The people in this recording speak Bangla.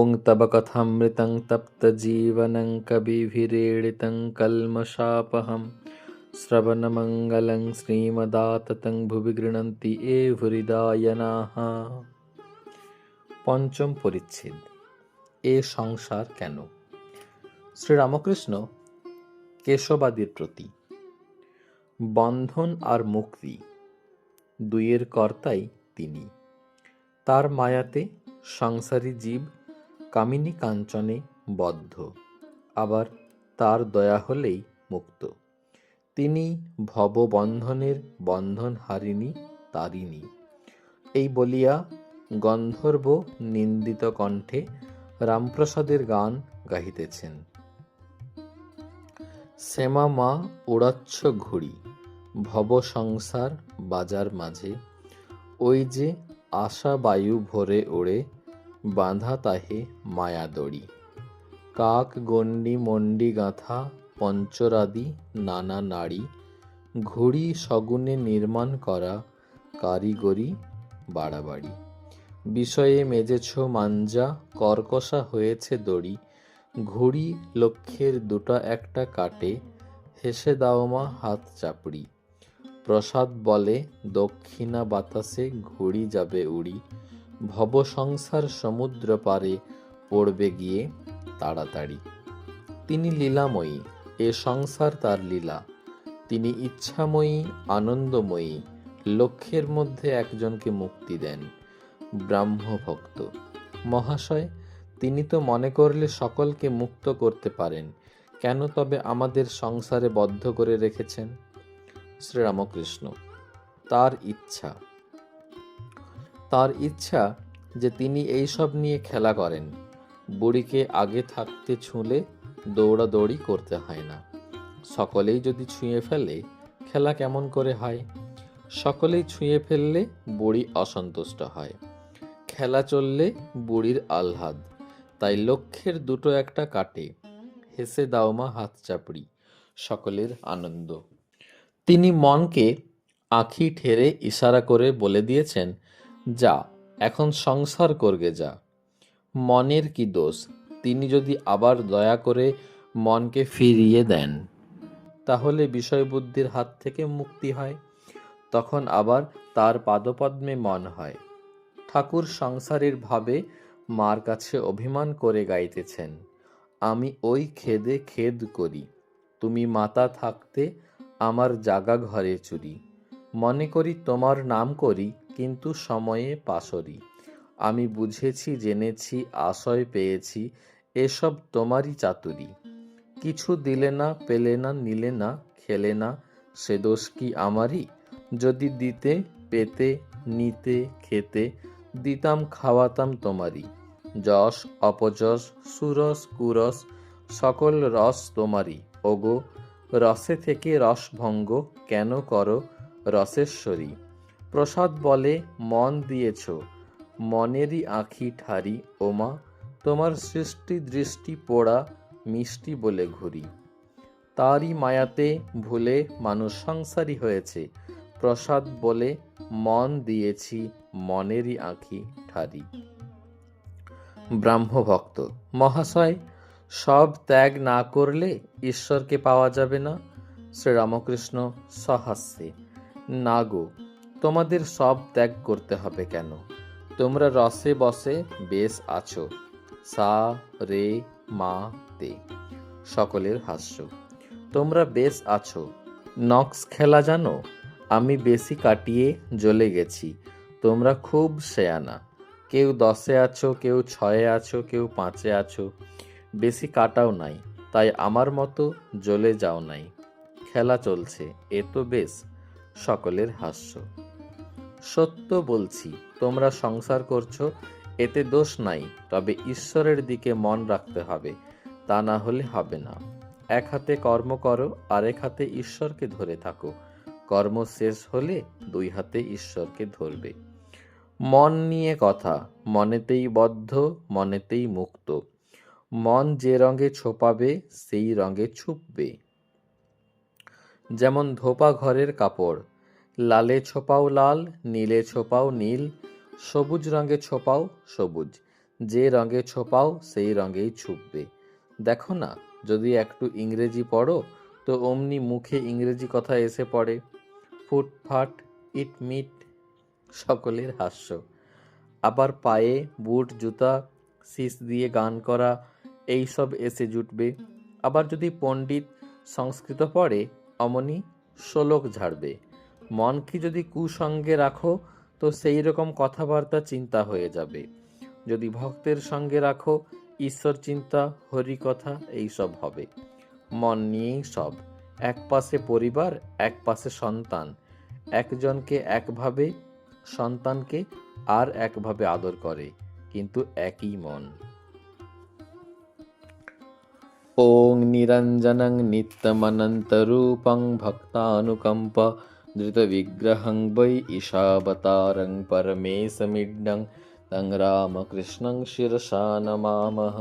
ॐ तव कथामृतं तप्तजीवनं कविभिरीडितं कल्मषापहं শ্রবণমঙ্গলং শ্রীমদাততং ভুবি গৃণন্তি এ হৃদয়নাহ পঞ্চম পরিচ্ছেদ এ সংসার কেন শ্রীরামকৃষ্ণ কেশবাদীর প্রতি বন্ধন আর মুক্তি দুইয়ের কর্তাই তিনি তার মায়াতে সংসারী জীব কামিনী কাঞ্চনে বদ্ধ, আবার তার দয়া হলেই মুক্ত। তিনি ভববন্ধনের বন্ধন হারিনি তারিণী। এই বলিয়া গন্ধর্ব নিন্দিত কণ্ঠে রামপ্রসাদের গান গাহিতেছেন। শ্যামা মা উড়াচ্ছ ঘুড়ি, ভব সংসার বাজার মাঝে। ওই যে আশা বায়ু ভরে ওড়ে বাঁধা তাহে মায়া দড়ি। কাক গণ্ডি মন্ডি গাঁথা পঞ্চরাদি নানা নারী ঘুড়ি সগুণে নির্মাণ করা কারিগরি বাড়াবাড়ি। বিষয়ে মেজেছ মাঞ্জা, কর্কশা হয়েছে দড়ি। ঘুড়ি লক্ষ্যের দুটা একটা কাটে, হেসে দাও মা হাত চাপড়ি। প্রসাদ বলে দক্ষিণা বাতাসে ঘুড়ি যাবে উড়ি। ভব সংসার সমুদ্র পারে পড়বে গিয়ে তাড়াতাড়ি। তিনি লীলাময়ী, এ সংসার তার লীলা। তিনি ইচ্ছাময়ী, আনন্দময়ী, লক্ষ্যের মধ্যে একজনকে মুক্তি দেন, ব্রাহ্মভক্ত। মহাশয়, তিনি তো মনে করলে সকলকে মুক্ত করতে পারেন, কেন তবে আমাদের সংসারে বদ্ধ করে রেখেছেন? শ্রীরামকৃষ্ণ, তার ইচ্ছা। তার ইচ্ছা যে তিনি এইসব নিয়ে খেলা করেন। বুড়িকে আগে থাকতে ছুঁলে দৌড়াদৌড়ি করতে হয় না। সকলেই যদি ছুঁয়ে ফেলে, খেলা কেমন করে হয়? সকলেই ছুঁয়ে ফেললে বুড়ি অসন্তুষ্ট হয়। খেলা চললে বুড়ির আহ্লাদ। তাই লক্ষ্যের দুটো একটা কাটে। হেসে দাওমা হাত চাপড়ি। সকলের আনন্দ। তিনি মনকে আঁখি ঠেরে ইশারা করে বলে দিয়েছেন যা, এখন সংসার করগে যা। মনের কি দোষ? তিনি যদি আবার দয়া করে মনকে ফিরিয়ে দেন, তাহলে বিষয়বুদ্ধির হাত থেকে মুক্তি হয়, তখন আবার তার পাদপদ্মে মন হয়। ঠাকুর সংসারের ভাবে মার কাছে অভিমান করে গাইতেছেন, আমি ওই খেদে খেদ করি, তুমি মাতা থাকতে আমার জাগা ঘরে চুরি, মনে করি তোমার নাম করি কিন্তু সময়ে পাশরি। আমি বুঝেছি, জেনেছি, আশয় পেয়েছি, এসব তোমারই চাতুরি। কিছু দিলে না, পেলে না, নিলে না, খেলে না, সে দোষ কি আমারই? যদি দিতে, পেতে, নিতে, খেতে, দিতাম, খাওয়াতাম তোমারই। যশ, অপযশ, সুরস, কুরস, সকল রস তোমারই। ওগো, রসে থেকে রসভঙ্গ কেন করো রসেশ্বরী? প্রসাদ বলে, মন দিয়েছ। মনেরই আঁখি ঠারি, ওমা, তোমার সৃষ্টি দৃষ্টি পোড়া মিষ্টি বলে ঘুরি। তারই মায়াতে ভুলে মানুষ সংসারী হয়েছে। প্রসাদ বলে, মন দিয়েছি মনেরই আঁখি ঠারি। ব্রাহ্মভক্ত মহাশয়, সব ত্যাগ না করলে ঈশ্বরকে পাওয়া যাবে না। শ্রীরামকৃষ্ণ সহাস্যে, না গো তোমাদের সব ত্যাগ করতে হবে কেন? তোমরা রসে বসে বেশ আছো। সা, রে, মা, তে। সকলের হাস্য। তোমরা বেশ আছো। নক্স খেলা জানো? আমি বেশি কাটিয়ে জ্বলে গেছি। তোমরা খুব শেয়ানা। কেউ দশে আছো, কেউ ছয়ে আছো, কেউ পাঁচে আছো। বেশি কাটাও নাই, তাই আমার মতো জ্বলে যাও নাই। খেলা চলছে, এ তো বেশ। সকলের হাস্য। সত্য বলছি, তোমরা সংসার করছ, এতে দোষ নাই, তবে ঈশ্বরের দিকে মন রাখতে হবে, তা না হলে হবে না। এক হাতে কর্ম করো, আরেক হাতে ঈশ্বরকে ধরে থাকো। কর্ম শেষ হলে দুই হাতে ঈশ্বরকে ধরবে। মন নিয়ে কথা, মনেতেই বদ্ধ, মনেতেই মুক্ত। মন যে রঙে ছোপাবে, সেই রঙে ছুপবে। যেমন ধোপা ঘরের কাপড় লালে ছোপাও লাল, নীলে ছোপাও নীল, সবুজ রঙে ছোপাও সবুজ। যে রঙে ছোপাও, সেই রঙেই ছুপবে। দেখো না, যদি একটু ইংরেজি পড়ো, তো অমনি মুখে ইংরেজি কথা এসে পড়ে। ফুটফাট ইট মিট সকলের হাস্য। আবার পায়ে বুট, জুতা, শীষ দিয়ে গান করা, এই সব এসে জুটবে। আবার যদি পণ্ডিত সংস্কৃত পড়ে, অমনি শ্লোক ঝাড়বে। মনকে যদি কুসঙ্গে রাখো, তো সেই রকম কথাবার্তা চিন্তা হয়ে যাবে। যদি ভক্তের সঙ্গে রাখো, ঈশ্বর চিন্তা, হরি কথা এইসব হবে। মন নিয়েই সব। এক পাশে পরিবার, এক পাশে সন্তান। একজনকে একভাবে সন্তানকে আর একভাবে আদর করে, কিন্তু একই মন। ওং নিরঞ্জনং নিত্যমনন্তরূপং ভক্তানুকম্পা। धृतविग्रहं वै ईशावतारं परमेशमिड्डं तं रामकृष्णं शिरसा नमामः